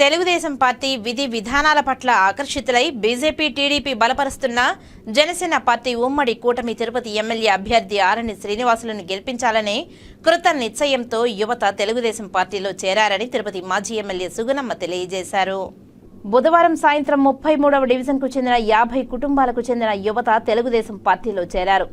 Telugu Desam party విధి విధానాల పట్ల ఆకర్షితులై బీజేపీ టీడీపీ బలపరుస్తున్న జనసేన పార్టీ ఉమ్మడి కూటమి తిరుపతి ఎమ్మెల్యే అభ్యర్థి ఆరణి శ్రీనివాసులను గెలిపించాలనే కృత నిశ్చయంతో యువత తెలుగుదేశం పార్టీలో చేరారని తిరుపతి మాజీ ఎమ్మెల్యే సుగుణమ్మ తెలియజేశారు. బుధవారం సాయంత్రం ముప్పై మూడవ డివిజన్కు చెందిన యాభై కుటుంబాలకు చెందిన యువత తెలుగుదేశం పార్టీలో చేరారు.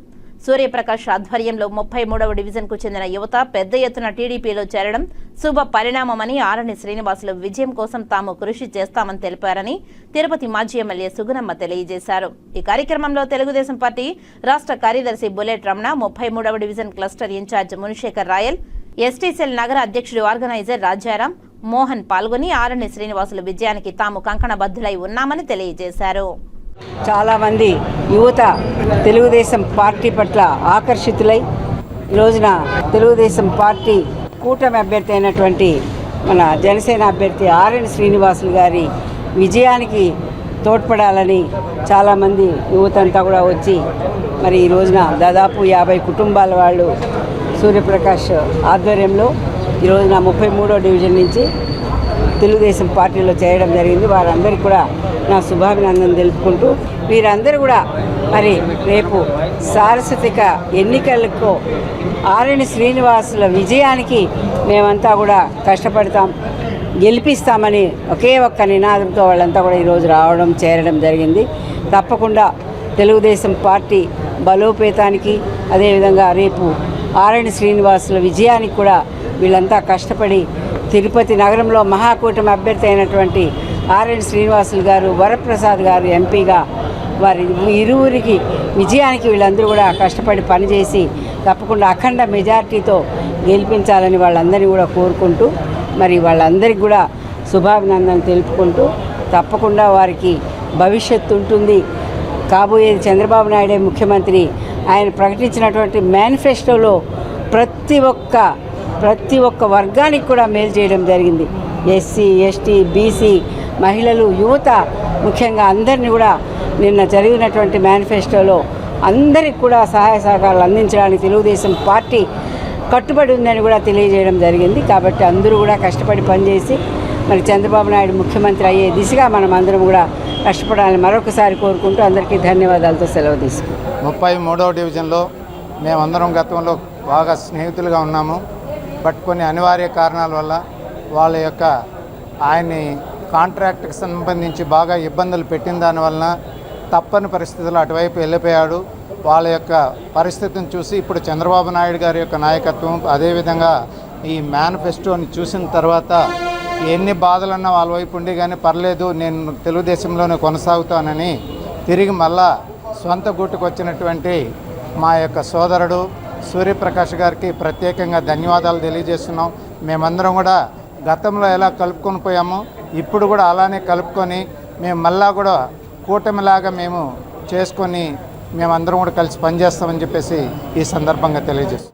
సూర్యప్రకాష్ ఆధ్వర్యంలో ముప్పై మూడవ డివిజన్కు చెందిన యువత పెద్ద ఎత్తున టీడీపీలో చేరడం శుభ పరిణామమని ఆరణి శ్రీనివాసులు విజయం కోసం తాము కృషి చేస్తామని తెలిపారని తిరుపతి మాజీ ఎమ్మెల్యే సుగుణమ్మ తెలియజేశారు. ఈ కార్యక్రమంలో తెలుగుదేశం పార్టీ రాష్ట్ర కార్యదర్శి బుల్లెట్ రమణ ముప్పై మూడవ division cluster incharge Munishekar Rayal STCL నగర అధ్యక్షుడు ఆర్గనైజర్ రాజారాం మోహన్ పాల్గొని ఆరణి శ్రీనివాసుల విజయానికి తాము కంకణబద్ధులై ఉన్నామని తెలియజేశారు. చాలామంది యువత తెలుగుదేశం పార్టీ పట్ల ఆకర్షితులై ఈ రోజున తెలుగుదేశం పార్టీ కూటమి అభ్యర్థి అయినటువంటి మన జనసేన అభ్యర్థి ఆర్ఎన్ శ్రీనివాసులు గారి విజయానికి తోడ్పడాలని చాలామంది యువత అంతా కూడా వచ్చి మరి ఈ రోజున దాదాపు యాభై కుటుంబాల వాళ్ళు సూర్యప్రకాష్ ఆధ్వర్యంలో ఈరోజున ముప్పై మూడో డివిజన్ నుంచి తెలుగుదేశం పార్టీలో చేయడం జరిగింది. వారందరికీ కూడా నా శుభాభినందనలు తెలుపుకుంటూ వీరందరూ కూడా మరి రేపు సారస్వతిక ఎన్నికలకు ఆరణి శ్రీనివాసుల విజయానికి మేమంతా కూడా కష్టపడతాం గెలిపిస్తామని ఒకే ఒక్క నినాదంతో వాళ్ళంతా కూడా ఈరోజు రావడం చేరడం జరిగింది. తప్పకుండా తెలుగుదేశం పార్టీ బలోపేతానికి అదేవిధంగా రేపు ఆరణి శ్రీనివాసుల విజయానికి కూడా వీళ్ళంతా కష్టపడి తిరుపతి నగరంలో మహాకూటమి అభ్యర్థి అయినటువంటి ఆర్ఎన్ శ్రీనివాసులు గారు వరప్రసాద్ గారు ఎంపీగా వారి ఇరువురికి విజయానికి వీళ్ళందరూ కూడా కష్టపడి పనిచేసి తప్పకుండా అఖండ మెజార్టీతో గెలిపించాలని వాళ్ళందరినీ కూడా కోరుకుంటూ మరి వాళ్ళందరికీ కూడా శుభాభినందనలు తెలుపుకుంటూ తప్పకుండా వారికి భవిష్యత్తు ఉంటుంది. కాబోయేది చంద్రబాబు నాయుడే ముఖ్యమంత్రి. ఆయన ప్రకటించినటువంటి మేనిఫెస్టోలో ప్రతి ఒక్క ప్రతి ఒక్క వర్గానికి కూడా మేలు చేయడం జరిగింది. ఎస్సీ ఎస్టీ బీసీ మహిళలు యువత ముఖ్యంగా అందరినీ కూడా నిన్న జరిగినటువంటి మేనిఫెస్టోలో అందరికి కూడా సహాయ సహకారాలు అందించడానికి తెలుగుదేశం పార్టీ కట్టుబడి ఉందని కూడా తెలియజేయడం జరిగింది. కాబట్టి అందరూ కూడా కష్టపడి పనిచేసి మరి చంద్రబాబు నాయుడు ముఖ్యమంత్రి అయ్యే దిశగా మనం అందరం కూడా కష్టపడాలని మరొకసారి కోరుకుంటూ అందరికీ ధన్యవాదాలతో సెలవు తీసుకుంటాం ముప్పై మూడవ డివిజన్లో మేమందరం గతంలో బాగా స్నేహితులుగా ఉన్నాము. బట్ కొన్ని అనివార్య కారణాల వల్ల వాళ్ళ యొక్క ఆయన్ని కాంట్రాక్ట్కి సంబంధించి బాగా ఇబ్బందులు పెట్టిన దానివలన తప్పని పరిస్థితుల్లో అటువైపు వెళ్ళిపోయాడు. వాళ్ళ యొక్క పరిస్థితిని చూసి ఇప్పుడు చంద్రబాబు నాయుడు గారి యొక్క నాయకత్వం అదేవిధంగా ఈ మేనిఫెస్టోని చూసిన తర్వాత ఎన్ని బాధలున్నా వాళ్ళ వైపు ఉండి కానీ పర్లేదు నేను తెలుగుదేశంలోనే కొనసాగుతానని తిరిగి మళ్ళా సొంత గుట్టుకు వచ్చినటువంటి మా యొక్క సోదరుడు సూర్యప్రకాష్ గారికి ప్రత్యేకంగా ధన్యవాదాలు తెలియజేస్తున్నాం. మేమందరం కూడా గతంలో ఎలా కలుపుకొని పోయామో ఇప్పుడు కూడా అలానే కలుపుకొని మేము మళ్ళా కూడా కూటమిలాగా మేము చేసుకొని మేమందరం కూడా కలిసి పనిచేస్తామని చెప్పేసి ఈ సందర్భంగా తెలియజేస్తాం